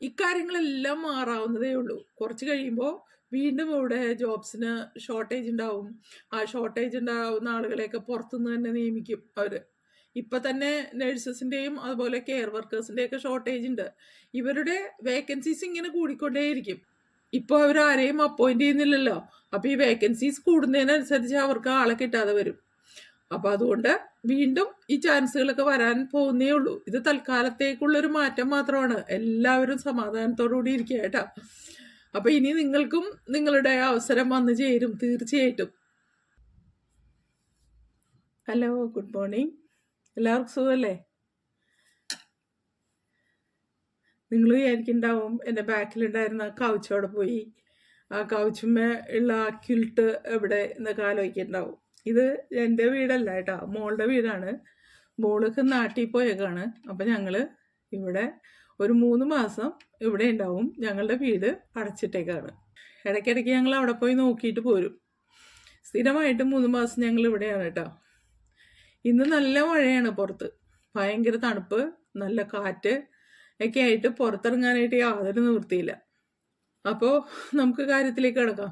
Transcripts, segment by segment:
ഇക്കാര്യങ്ങളെല്ലാം മാറാവുന്നതേ ഉള്ളൂ. കുറച്ച് കഴിയുമ്പോൾ വീണ്ടും ഇവിടെ ജോബ്സിന് ഷോർട്ടേജ് ഉണ്ടാവും. ആ ഷോർട്ടേജ് ഉണ്ടാവുന്ന ആളുകളെയൊക്കെ പുറത്തുനിന്ന് തന്നെ നിയമിക്കും അവർ ഇപ്പം തന്നെ നഴ്സസിന്റെയും അതുപോലെ കെയർ വർക്കേഴ്സിന്റെയൊക്കെ ഷോർട്ടേജ് ഉണ്ട്. ഇവരുടെ വേക്കൻസീസ് ഇങ്ങനെ കൂടിക്കൊണ്ടേയിരിക്കും. ഇപ്പോൾ അവർ ആരെയും അപ്പോയിന്റ് ചെയ്യുന്നില്ലല്ലോ. അപ്പോൾ ഈ വേക്കൻസീസ് കൂടുന്നതിനനുസരിച്ച് അവർക്ക് ആളെ കിട്ടാതെ വരും. അപ്പോൾ അതുകൊണ്ട് വീണ്ടും ഈ ചാൻസുകളൊക്കെ വരാൻ പോകുന്നേ ഉള്ളൂ. ഇത് തൽക്കാലത്തേക്കുള്ളൊരു മാറ്റം മാത്രമാണ്. എല്ലാവരും സമാധാനത്തോടു കൂടി ഇരിക്കുക കേട്ടോ. അപ്പോൾ ഇനി നിങ്ങൾക്കും നിങ്ങളുടെ അവസരം വന്നു ചേരും തീർച്ചയായിട്ടും. Hello good morning. എല്ലാവർക്കും സുഖമല്ലേ? നിങ്ങൾ വിചാരിക്കുന്നുണ്ടാവും എന്റെ ബാക്കിലുണ്ടായിരുന്ന കൗച്ച് അവിടെ പോയി. ആ കൗച്ചുമ്മ ഉള്ള ആ ക്യുൽട്ട് എവിടെ എന്നൊക്കെ ആലോചിക്കുന്നുണ്ടാവും. ഇത് എന്റെ വീടല്ല കേട്ടോ മോളുടെ വീടാണ്. മോളൊക്കെ നാട്ടിൽ പോയേക്കാണ്. അപ്പം ഞങ്ങൾ ഇവിടെ ഒരു മൂന്ന് മാസം ഇവിടെ ഉണ്ടാവും. ഞങ്ങളുടെ വീട് അടച്ചിട്ടേക്കാണ്. ഇടയ്ക്കിടയ്ക്ക് ഞങ്ങൾ അവിടെ പോയി നോക്കിയിട്ട് പോരും. സ്ഥിരമായിട്ട് മൂന്ന് മാസം ഞങ്ങൾ ഇവിടെയാണ് കേട്ടോ. ഇന്ന് നല്ല മഴയാണ് പുറത്ത്. ഭയങ്കര തണുപ്പ് നല്ല കാറ്റ് ഒക്കെ ആയിട്ട് പുറത്തിറങ്ങാനായിട്ട് യാതൊരു നിവൃത്തിയില്ല. അപ്പോൾ നമുക്ക് കാര്യത്തിലേക്ക് കിടക്കാം.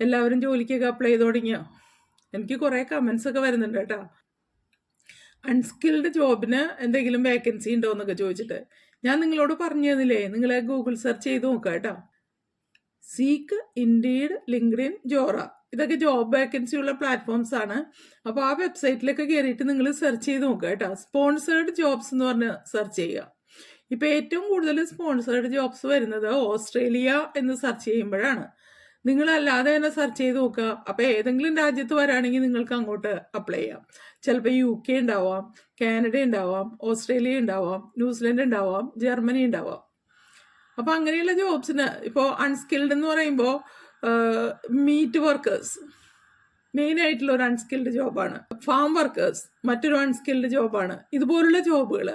എല്ലാവരും ജോലിക്കൊക്കെ അപ്ലൈ ചെയ്ത് തുടങ്ങിയോ എനിക്ക് കുറേ കമൻസ് ഒക്കെ വരുന്നുണ്ട് കേട്ടോ. അൺസ്കിൽഡ് ജോബിന് എന്തെങ്കിലും വേക്കൻസി ഉണ്ടോ എന്നൊക്കെ ചോദിച്ചിട്ട്. ഞാൻ നിങ്ങളോട് പറഞ്ഞു തന്നില്ലേ നിങ്ങളെ ഗൂഗിൾ സെർച്ച് ചെയ്ത് നോക്കുക കേട്ടോ. സീക്ക് ഇൻഡീഡ് ലിങ്ക്ഡിൻ ജോറ ഇതൊക്കെ ജോബ് വേക്കൻസി ഉള്ള പ്ലാറ്റ്ഫോംസ് ആണ്. അപ്പോൾ ആ വെബ്സൈറ്റിലൊക്കെ കയറിയിട്ട് നിങ്ങൾ സെർച്ച് ചെയ്ത് നോക്കുക കേട്ടോ. സ്പോൺസേഡ് ജോബ്സ് എന്ന് പറഞ്ഞ് സെർച്ച് ചെയ്യുക. ഇപ്പോൾ ഏറ്റവും കൂടുതൽ സ്പോൺസേഡ് ജോബ്സ് വരുന്നത് ഓസ്ട്രേലിയ എന്ന് സെർച്ച് ചെയ്യുമ്പോഴാണ്. നിങ്ങളല്ലാതെ തന്നെ സെർച്ച് ചെയ്ത് നോക്കുക. അപ്പോൾ ഏതെങ്കിലും രാജ്യത്ത് വരാണെങ്കിൽ നിങ്ങൾക്ക് അങ്ങോട്ട് അപ്ലൈ ചെയ്യാം. ചിലപ്പോൾ യു കെ ഉണ്ടാവാം കാനഡ ഉണ്ടാവാം ഓസ്ട്രേലിയ ഉണ്ടാവാം ന്യൂസിലൻഡ് ഉണ്ടാവാം ജർമ്മനി ഉണ്ടാവാം. അപ്പോൾ അങ്ങനെയുള്ള ജോബ്സിന് ഇപ്പോൾ അൺസ്കിൽഡ് എന്ന് പറയുമ്പോൾ മീറ്റ് വർക്കേഴ്സ് മെയിൻ ആയിട്ടുള്ള ഒരു അൺസ്കിൽഡ് ജോബാണ് ഫാം വർക്കേഴ്സ് മറ്റൊരു അൺസ്കിൽഡ് ജോബാണ് ഇതുപോലുള്ള ജോബുകൾ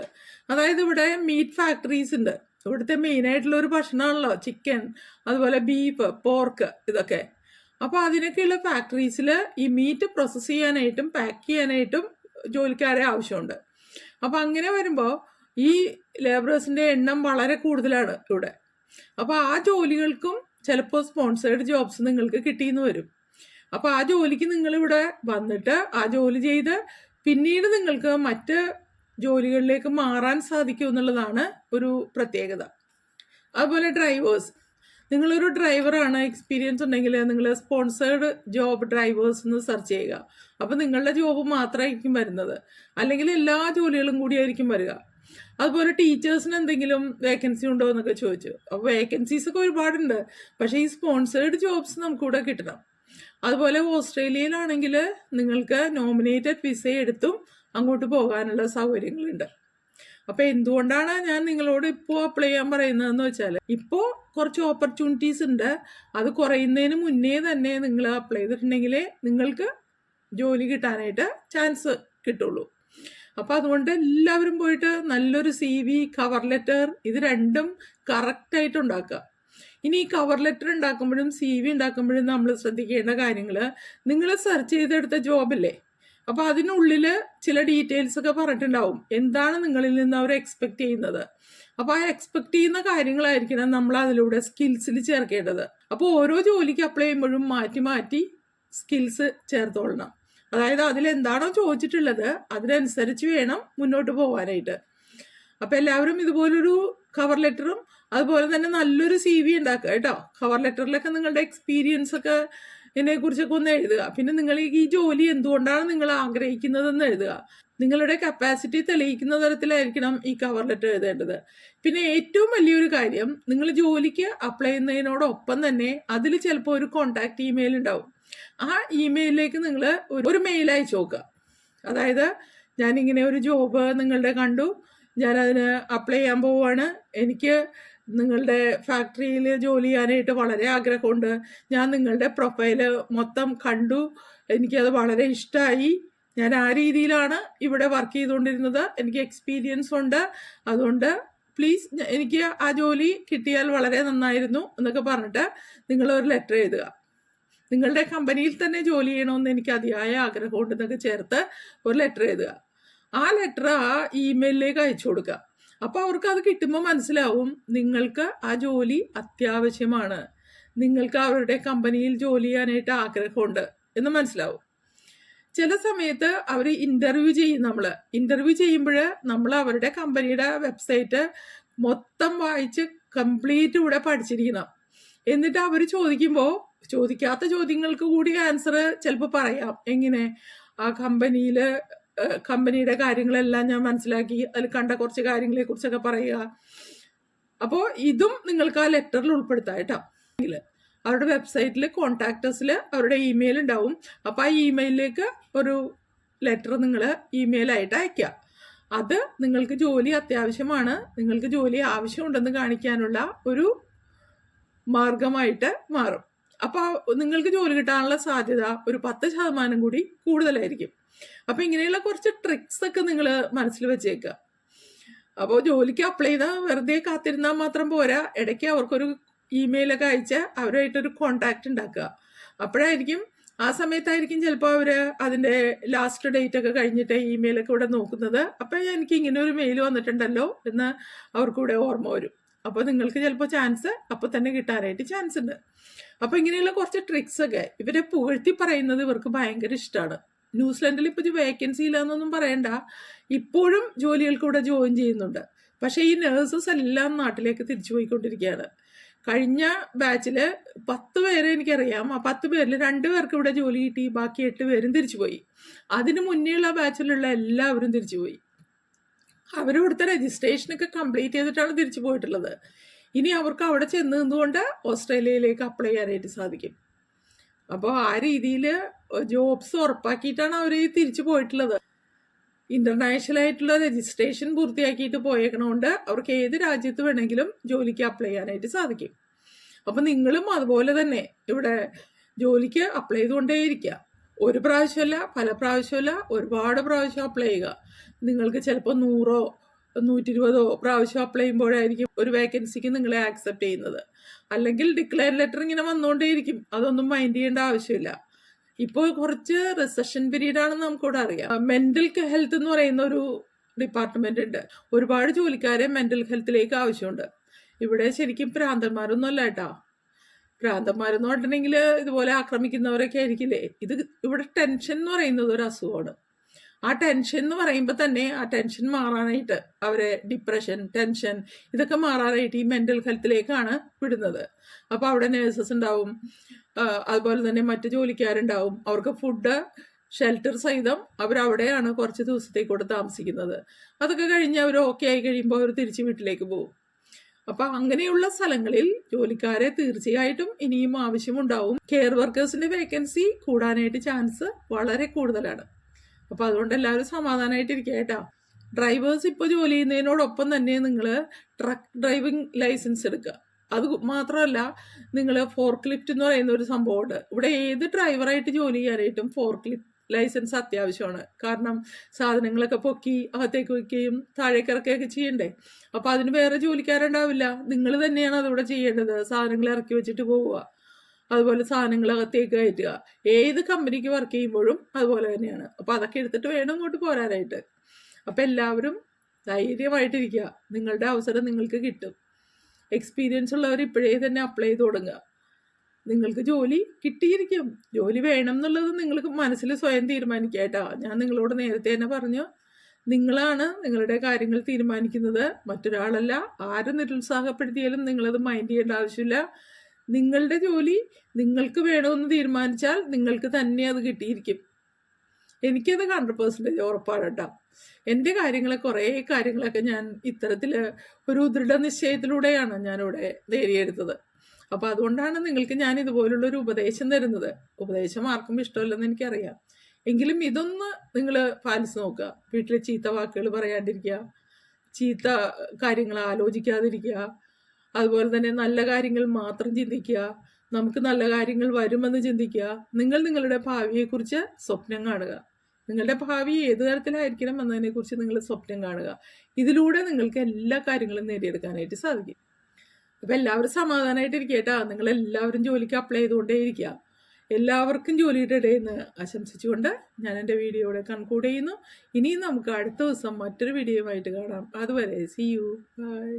അതായത് ഇവിടെ മീറ്റ് ഫാക്ടറീസ് ഉണ്ട് ഇവിടുത്തെ മെയിനായിട്ടുള്ള ഒരു ഭക്ഷണമാണല്ലോ ചിക്കൻ അതുപോലെ ബീഫ് പോർക്ക് ഇതൊക്കെ. അപ്പോൾ അതിനൊക്കെയുള്ള ഫാക്ടറീസിൽ ഈ മീറ്റ് പ്രോസസ്സ് ചെയ്യാനായിട്ടും പാക്ക് ചെയ്യാനായിട്ടും ജോലിക്കാരെ ആവശ്യമുണ്ട്. അപ്പോൾ അങ്ങനെ വരുമ്പോൾ ഈ ലേബറേഴ്സിന്റെ എണ്ണം വളരെ കൂടുതലാണ് ഇവിടെ. അപ്പോൾ ആ ജോലികൾക്കും ചിലപ്പോൾ സ്പോൺസേഡ് ജോബ്സ് നിങ്ങൾക്ക് കിട്ടിയെന്ന് വരും. അപ്പോൾ ആ ജോലിക്ക് നിങ്ങളിവിടെ വന്നിട്ട് ആ ജോലി ചെയ്ത് പിന്നീട് നിങ്ങൾക്ക് മറ്റ് ജോലികളിലേക്ക് മാറാൻ സാധിക്കും എന്നുള്ളതാണ് ഒരു പ്രത്യേകത. അതുപോലെ ഡ്രൈവേഴ്സ് നിങ്ങളൊരു ഡ്രൈവറാണ് എക്സ്പീരിയൻസ് ഉണ്ടെങ്കിൽ നിങ്ങൾ സ്പോൺസേഡ് ജോബ് ഡ്രൈവേഴ്സ് എന്ന് സെർച്ച് ചെയ്യുക. അപ്പോൾ നിങ്ങളുടെ ജോബ് മാത്രമായിരിക്കും വരുന്നത്. അല്ലെങ്കിൽ എല്ലാ ജോലികളും കൂടിയായിരിക്കും വരിക. അതുപോലെ ടീച്ചേഴ്സിന് എന്തെങ്കിലും വേക്കൻസി ഉണ്ടോ എന്നൊക്കെ ചോദിച്ചു. അപ്പോൾ വേക്കൻസീസ് ഒക്കെ ഒരുപാടുണ്ട്. പക്ഷേ ഈ സ്പോൺസേഡ് ജോബ്സ് നമുക്കിവിടെ കിട്ടണം. അതുപോലെ ഓസ്ട്രേലിയയിലാണെങ്കിൽ നിങ്ങൾക്ക് നോമിനേറ്റഡ് വിസ എടുത്തും അങ്ങോട്ട് പോകാനുള്ള സൗകര്യങ്ങളുണ്ട്. അപ്പോൾ എന്തുകൊണ്ടാണ് ഞാൻ നിങ്ങളോട് ഇപ്പോൾ അപ്ലൈ ചെയ്യാൻ പറയുന്നതെന്ന് വെച്ചാൽ ഇപ്പോൾ കുറച്ച് ഓപ്പർച്യൂണിറ്റീസ് ഉണ്ട്. അത് കുറയുന്നതിന് മുന്നേ തന്നെ നിങ്ങൾ അപ്ലൈ ചെയ്തിട്ടുണ്ടെങ്കിൽ നിങ്ങൾക്ക് ജോലി കിട്ടാനായിട്ട് ചാൻസ് കിട്ടുള്ളൂ. അപ്പോൾ അതുകൊണ്ട് എല്ലാവരും പോയിട്ട് നല്ലൊരു സി വി കവർ ലെറ്റർ ഇത് രണ്ടും കറക്റ്റായിട്ട് ഉണ്ടാക്കുക. ഇനി ഈ കവർ ലെറ്റർ ഉണ്ടാക്കുമ്പോഴും സി വി ഉണ്ടാക്കുമ്പോഴും നമ്മൾ ശ്രദ്ധിക്കേണ്ട കാര്യങ്ങൾ നിങ്ങൾ സെർച്ച് ചെയ്തെടുത്ത ജോബല്ലേ അപ്പോൾ അതിനുള്ളിൽ ചില ഡീറ്റെയിൽസ് ഒക്കെ പറഞ്ഞിട്ടുണ്ടാവും. എന്താണ് നിങ്ങളിൽ നിന്ന് അവർ എക്സ്പെക്ട് ചെയ്യുന്നത്? അപ്പോൾ ആ എക്സ്പെക്ട് ചെയ്യുന്ന കാര്യങ്ങളായിരിക്കണം നമ്മൾ അതിലൂടെ സ്കിൽസിൽ ചേർക്കേണ്ടത്. അപ്പോൾ ഓരോ ജോലിക്ക് അപ്ലൈ ചെയ്യുമ്പോഴും മാറ്റി മാറ്റി സ്കിൽസ് ചേർത്തോളണം. അതായത് അതിലെന്താണോ ചോദിച്ചിട്ടുള്ളത് അതിനനുസരിച്ച് വേണം മുന്നോട്ട് പോകാനായിട്ട് അപ്പോൾ എല്ലാവരും ഇതുപോലൊരു കവർ ലെറ്ററും അതുപോലെ തന്നെ നല്ലൊരു സി വി ഉണ്ടാക്കുക കേട്ടോ. കവർ ലെറ്ററിലൊക്കെ നിങ്ങളുടെ എക്സ്പീരിയൻസ് ഒക്കെ ഇതിനെക്കുറിച്ചൊക്കെ ഒന്ന് എഴുതുക. പിന്നെ നിങ്ങൾ ഈ ജോലി എന്തുകൊണ്ടാണ് നിങ്ങൾ ആഗ്രഹിക്കുന്നതെന്ന് എഴുതുക. നിങ്ങളുടെ കപ്പാസിറ്റി തെളിയിക്കുന്ന തരത്തിലായിരിക്കണം ഈ കവർ ലെറ്റർ എഴുതേണ്ടത്. പിന്നെ ഏറ്റവും വലിയൊരു കാര്യം നിങ്ങൾ ജോലിക്ക് അപ്ലൈ ചെയ്യുന്നതിനോടൊപ്പം തന്നെ അതിൽ ചിലപ്പോൾ ഒരു കോണ്ടാക്ട് ഇമെയിൽ ഉണ്ടാവും. ആ ഇമെയിലിലേക്ക് നിങ്ങൾ ഒരു മെയിൽ അയച്ചു നോക്കുക. അതായത് ഞാനിങ്ങനെ ഒരു ജോബ് നിങ്ങളുടെ കണ്ടു. ഞാനതിന് അപ്ലൈ ചെയ്യാൻ പോവുകയാണ്. എനിക്ക് നിങ്ങളുടെ ഫാക്ടറിയിൽ ജോലി ചെയ്യാനായിട്ട് വളരെ ആഗ്രഹമുണ്ട്. ഞാൻ നിങ്ങളുടെ പ്രൊഫൈൽ മൊത്തം കണ്ടു. എനിക്കത് വളരെ ഇഷ്ടമായി ഞാൻ ആ രീതിയിലാണ് ഇവിടെ വർക്ക് ചെയ്തുകൊണ്ടിരുന്നത്. എനിക്ക് എക്സ്പീരിയൻസ് ഉണ്ട്. അതുകൊണ്ട് പ്ലീസ് എനിക്ക് ആ ജോലി കിട്ടിയാൽ വളരെ നന്നായിരുന്നു എന്നൊക്കെ പറഞ്ഞിട്ട് നിങ്ങൾ ഒരു ലെറ്റർ എഴുതുക. നിങ്ങളുടെ കമ്പനിയിൽ തന്നെ ജോലി ചെയ്യണമെന്ന് എനിക്ക് അതിയായ ആഗ്രഹമുണ്ടെന്നൊക്കെ ചേർത്ത് ഒരു ലെറ്റർ എഴുതുക. ആ ലെറ്റർ ആ ഇമെയിലിലേക്ക് അയച്ചു കൊടുക്കുക. അപ്പോൾ അവർക്ക് അത് കിട്ടുമ്പോൾ മനസ്സിലാവും നിങ്ങൾക്ക് ആ ജോലി അത്യാവശ്യമാണ്. നിങ്ങൾക്ക് അവരുടെ കമ്പനിയിൽ ജോലി ചെയ്യാനായിട്ട് ആഗ്രഹമുണ്ട് എന്ന് മനസ്സിലാവും. ചില സമയത്ത് അവർ ഇന്റർവ്യൂ ചെയ്യും നമ്മൾ ഇന്റർവ്യൂ ചെയ്യുമ്പോൾ നമ്മൾ അവരുടെ കമ്പനിയുടെ വെബ്സൈറ്റ് മൊത്തം വായിച്ച് കംപ്ലീറ്റ് ഇവിടെ പഠിച്ചിരിക്കണം. എന്നിട്ട് അവർ ചോദിക്കുമ്പോൾ ചോദിക്കാത്ത ചോദ്യങ്ങൾക്ക് കൂടി ആൻസർ ചിലപ്പോൾ പറയാം. എങ്ങനെ? ആ കമ്പനിയിൽ കമ്പനിയുടെ കാര്യങ്ങളെല്ലാം ഞാൻ മനസ്സിലാക്കി. അതിൽ കണ്ട കുറച്ച് കാര്യങ്ങളെ കുറിച്ചൊക്കെ പറയുക. അപ്പോൾ ഇതും നിങ്ങൾക്ക് ആ ലെറ്ററിൽ ഉൾപ്പെടുത്താം കേട്ടോ. അവരുടെ വെബ്സൈറ്റിൽ കോൺടാക്ടേഴ്സിൽ അവരുടെ ഇമെയിൽ ഉണ്ടാവും. അപ്പോൾ ആ ഇമെയിലിലേക്ക് ഒരു ലെറ്റർ നിങ്ങൾ ഇമെയിലായിട്ട് അയക്കുക അത് നിങ്ങൾക്ക് ജോലി അത്യാവശ്യമാണ്. നിങ്ങൾക്ക് ജോലി ആവശ്യമുണ്ടെന്ന് കാണിക്കാനുള്ള ഒരു മാർഗമായിട്ട് മാറും. അപ്പോൾ നിങ്ങൾക്ക് ജോലി കിട്ടാനുള്ള സാധ്യത ഒരു പത്ത് ശതമാനം കൂടി കൂടുതലായിരിക്കും. അപ്പോൾ ഇങ്ങനെയുള്ള കുറച്ച് ട്രിക്സ് ഒക്കെ നിങ്ങൾ മനസ്സിൽ വെച്ചേക്കുക അപ്പോൾ ജോലിക്ക് അപ്ലൈ ചെയ്താൽ വെറുതെ കാത്തിരുന്നാൽ മാത്രം പോരാ. ഇടയ്ക്ക് അവർക്കൊരു ഇമെയിലൊക്കെ അയച്ച് അവരുമായിട്ടൊരു കോണ്ടാക്ട് ഉണ്ടാക്കുക. അപ്പോഴായിരിക്കും ആ സമയത്തായിരിക്കും ചിലപ്പോൾ അവർ അതിന്റെ ലാസ്റ്റ് ഡേറ്റ് ഒക്കെ കഴിഞ്ഞിട്ട് ഇമെയിലൊക്കെ ഇവിടെ നോക്കുന്നത്. അപ്പോൾ എനിക്ക് ഇങ്ങനെ ഒരു മെയിൽ വന്നിട്ടുണ്ടല്ലോ എന്ന് അവർക്കൂടെ ഓർമ്മ വരും. അപ്പോൾ നിങ്ങൾക്ക് ചിലപ്പോൾ ചാൻസ് അപ്പോൾ തന്നെ കിട്ടാനായിട്ട് ചാൻസ് ഉണ്ട്. അപ്പോൾ ഇങ്ങനെയുള്ള കുറച്ച് ട്രിക്സ് ഒക്കെ ഇവരെ പുകഴ്ത്തി പറയുന്നത് ഇവർക്ക് ഭയങ്കര ഇഷ്ടമാണ് ന്യൂസിലൻഡിൽ ഇപ്പോൾ ഇത് വേക്കൻസി ഇല്ലാന്നൊന്നും പറയണ്ട. ഇപ്പോഴും ജോലികൾക്ക് ഇവിടെ ജോയിൻ ചെയ്യുന്നുണ്ട്. പക്ഷേ ഈ നേഴ്സസ് എല്ലാം നാട്ടിലേക്ക് തിരിച്ചു പോയിക്കൊണ്ടിരിക്കുകയാണ്. കഴിഞ്ഞ ബാച്ചിൽ പത്ത് പേരെ എനിക്കറിയാം. ആ പത്ത് പേരിൽ രണ്ട് പേർക്ക് ഇവിടെ ജോലി കിട്ടി. ബാക്കി എട്ട് പേരും തിരിച്ചു പോയി. അതിന് മുന്നേയുള്ള ബാച്ചിലുള്ള എല്ലാവരും തിരിച്ചു പോയി. അവരിവിടുത്തെ രജിസ്ട്രേഷനൊക്കെ കംപ്ലീറ്റ് ചെയ്തിട്ടാണ് തിരിച്ചു പോയിട്ടുള്ളത്. ഇനി അവർക്ക് അവിടെ ചെന്ന് നിന്നുകൊണ്ട് ഓസ്ട്രേലിയയിലേക്ക് അപ്ലൈ ചെയ്യാനായിട്ട് സാധിക്കും. അപ്പോൾ ആ രീതിയിൽ ജോബ്സ് ഉറപ്പാക്കിയിട്ടാണ് അവർ തിരിച്ചു പോയിട്ടുള്ളത്. ഇന്റർനാഷണൽ ആയിട്ടുള്ള രജിസ്ട്രേഷൻ പൂർത്തിയാക്കിയിട്ട് പോയേക്കണോണ്ട് അവർക്ക് ഏത് രാജ്യത്ത് വേണമെങ്കിലും ജോലിക്ക് അപ്ലൈ ചെയ്യാനായിട്ട് സാധിക്കും. അപ്പം നിങ്ങളും അതുപോലെ തന്നെ ഇവിടെ ജോലിക്ക് അപ്ലൈ ചെയ്തുകൊണ്ടേയിരിക്കുക. ഒരു പ്രാവശ്യമല്ല പല പ്രാവശ്യമല്ല ഒരുപാട് പ്രാവശ്യം അപ്ലൈ ചെയ്യുക. നിങ്ങൾക്ക് ചിലപ്പോൾ നൂറോ നൂറ്റി ഇരുപതോ പ്രാവശ്യം അപ്ലൈ ചെയ്യുമ്പോഴായിരിക്കും ഒരു വേക്കൻസിക്ക് നിങ്ങളെ ആക്സെപ്റ്റ് ചെയ്യുന്നത്. അല്ലെങ്കിൽ ഡിക്ലെയർ ലെറ്റർ ഇങ്ങനെ വന്നുകൊണ്ടേയിരിക്കും. അതൊന്നും മൈൻഡ് ചെയ്യേണ്ട ആവശ്യമില്ല. ഇപ്പോൾ കുറച്ച് റിസഷൻ പീരീഡ് ആണെന്ന് നമുക്കിവിടെ അറിയാം. മെന്റൽ ഹെൽത്ത് എന്ന് പറയുന്ന ഒരു ഡിപ്പാർട്ട്മെന്റ് ഉണ്ട്. ഒരുപാട് ജോലിക്കാരെ മെന്റൽ ഹെൽത്തിലേക്ക് ആവശ്യമുണ്ട്. ഇവിടെ ശരിക്കും ഭ്രാന്തന്മാരൊന്നും അല്ല കേട്ടോ. ഭ്രാന്തന്മാരെന്ന് പറഞ്ഞിട്ടുണ്ടെങ്കിൽ ഇതുപോലെ ആക്രമിക്കുന്നവരൊക്കെ ആയിരിക്കില്ലേ? ഇത് ഇവിടെ ടെൻഷൻ എന്ന് പറയുന്നത് ഒരു അസുഖമാണ്. ആ ടെൻഷൻ എന്ന് പറയുമ്പോൾ തന്നെ ആ ടെൻഷൻ മാറാനായിട്ട് അവരെ ഡിപ്രഷൻ ടെൻഷൻ ഇതൊക്കെ മാറാനായിട്ട് ഈ മെന്റൽ ഹെൽത്തിലേക്കാണ് വിടുന്നത്. അപ്പോൾ അവിടെ നേഴ്സസ് ഉണ്ടാവും അതുപോലെ തന്നെ മറ്റ് ജോലിക്കാരുണ്ടാവും. അവർക്ക് ഫുഡ് ഷെൽട്ടർ സഹിതം അവരവിടെയാണ് കുറച്ച് ദിവസത്തേക്കൂടെ താമസിക്കുന്നത്. അതൊക്കെ കഴിഞ്ഞ് അവർ ഓക്കെ ആയി കഴിയുമ്പോൾ അവർ തിരിച്ച് വീട്ടിലേക്ക് പോകും. അപ്പൊ അങ്ങനെയുള്ള സ്ഥലങ്ങളിൽ ജോലിക്കാരെ തീർച്ചയായിട്ടും ഇനിയും ആവശ്യമുണ്ടാവും. കെയർ വർക്കേഴ്സിന്റെ വേക്കൻസി കൂടാനായിട്ട് ചാൻസ് വളരെ കൂടുതലാണ്. അപ്പൊ അതുകൊണ്ട് എല്ലാവരും സമാധാനമായിട്ടിരിക്കുക കേട്ടോ. ഡ്രൈവേഴ്സ് ഇപ്പോൾ ജോലി ചെയ്യുന്നതിനോടൊപ്പം തന്നെ നിങ്ങൾ ട്രക്ക് ഡ്രൈവിംഗ് ലൈസൻസ് എടുക്കുക. അത് മാത്രമല്ല നിങ്ങൾ ഫോർക്ക് ലിഫ്റ്റ് എന്ന് പറയുന്ന ഒരു സംഭവമുണ്ട്. ഇവിടെ ഏത് ഡ്രൈവറായിട്ട് ജോലി ചെയ്യാനായിട്ടും ഫോർക്ക് ലിഫ്റ്റ് ലൈസൻസ് അത്യാവശ്യമാണ്. കാരണം സാധനങ്ങളൊക്കെ പൊക്കി അകത്തേക്ക് വയ്ക്കുകയും താഴേക്ക് ഇറക്കുകയൊക്കെ ചെയ്യണ്ടേ. അപ്പോൾ അതിന് വേറെ ജോലിക്കാരുണ്ടാവില്ല. നിങ്ങൾ തന്നെയാണ് അതിവിടെ ചെയ്യേണ്ടത്. സാധനങ്ങൾ ഇറക്കി വെച്ചിട്ട് പോവുക. അതുപോലെ സാധനങ്ങൾ അകത്തേക്ക് കയറ്റുക. ഏത് കമ്പനിക്ക് വർക്ക് ചെയ്യുമ്പോഴും അതുപോലെ തന്നെയാണ്. അപ്പോൾ അതൊക്കെ എടുത്തിട്ട് വേണം ഇങ്ങോട്ട് പോരാനായിട്ട്. അപ്പോൾ എല്ലാവരും ധൈര്യമായിട്ടിരിക്കുക. നിങ്ങളുടെ അവസരം നിങ്ങൾക്ക് കിട്ടും. എക്സ്പീരിയൻസ് ഉള്ളവർ ഇപ്പോഴേ തന്നെ അപ്ലൈ ചെയ്ത് തുടങ്ങുക. നിങ്ങൾക്ക് ജോലി കിട്ടിയിരിക്കും. ജോലി വേണം എന്നുള്ളത് നിങ്ങൾക്ക് മനസ്സിൽ സ്വയം തീരുമാനിക്കുക കേട്ടോ. ഞാൻ നിങ്ങളോട് നേരത്തെ തന്നെ പറഞ്ഞു. നിങ്ങളാണ് നിങ്ങളുടെ കാര്യങ്ങൾ തീരുമാനിക്കുന്നത്. മറ്റൊരാളല്ല. ആരും നിരുത്സാഹപ്പെടുത്തിയാലും നിങ്ങളത് മൈൻഡ് ചെയ്യേണ്ട ആവശ്യമില്ല. നിങ്ങളുടെ ജോലി നിങ്ങൾക്ക് വേണമെന്ന് തീരുമാനിച്ചാൽ നിങ്ങൾക്ക് തന്നെ അത് കിട്ടിയിരിക്കും. എനിക്കത് ഹൺഡ്രഡ് പേഴ്സന്റേജ് ഉറപ്പാണ് കേട്ടോ. എന്റെ കാര്യങ്ങളെ കുറേ കാര്യങ്ങളൊക്കെ ഞാൻ ഇത്തരത്തിൽ ഒരു ദൃഢനിശ്ചയത്തിലൂടെയാണ് ഞാനിവിടെ നേടിയെടുത്തത്. അപ്പോൾ അതുകൊണ്ടാണ് നിങ്ങൾക്ക് ഞാൻ ഇതുപോലുള്ളൊരു ഉപദേശം തരുന്നത്. ഉപദേശം ആർക്കും ഇഷ്ടമല്ലെന്ന് എനിക്കറിയാം. എങ്കിലും ഇതൊന്ന് നിങ്ങൾ പാലിച്ച് നോക്കുക. വീട്ടിൽ ചീത്ത വാക്കുകൾ പറയാണ്ടിരിക്കുക. ചീത്ത കാര്യങ്ങൾ ആലോചിക്കാതിരിക്കുക. അതുപോലെ തന്നെ നല്ല കാര്യങ്ങൾ മാത്രം ചിന്തിക്കുക. നമുക്ക് നല്ല കാര്യങ്ങൾ വരുമെന്ന് ചിന്തിക്കുക. നിങ്ങൾ നിങ്ങളുടെ ഭാവിയെക്കുറിച്ച് സ്വപ്നം കാണുക. നിങ്ങളുടെ ഭാവി ഏത് തരത്തിലായിരിക്കണം എന്നതിനെക്കുറിച്ച് നിങ്ങൾ സ്വപ്നം കാണുക. ഇതിലൂടെ നിങ്ങൾക്ക് എല്ലാ കാര്യങ്ങളും നേടിയെടുക്കാനായിട്ട് സാധിക്കും. അപ്പം എല്ലാവരും സമാധാനമായിട്ടിരിക്കട്ടാ നിങ്ങൾ എല്ലാവരും ജോലിക്ക് അപ്ലൈ ചെയ്തുകൊണ്ടേ ഇരിക്കുക എല്ലാവർക്കും ജോലിയുടെ ഇടയിൽ നിന്ന് ആശംസിച്ചുകൊണ്ട് ഞാൻ എന്റെ വീഡിയോ ഇവിടെ കൺക്ലൂഡ് ചെയ്യുന്നു. ഇനിയും നമുക്ക് അടുത്ത ദിവസം മറ്റൊരു വീഡിയോ ആയിട്ട് കാണാം. അതുവരെ സി യു ബൈ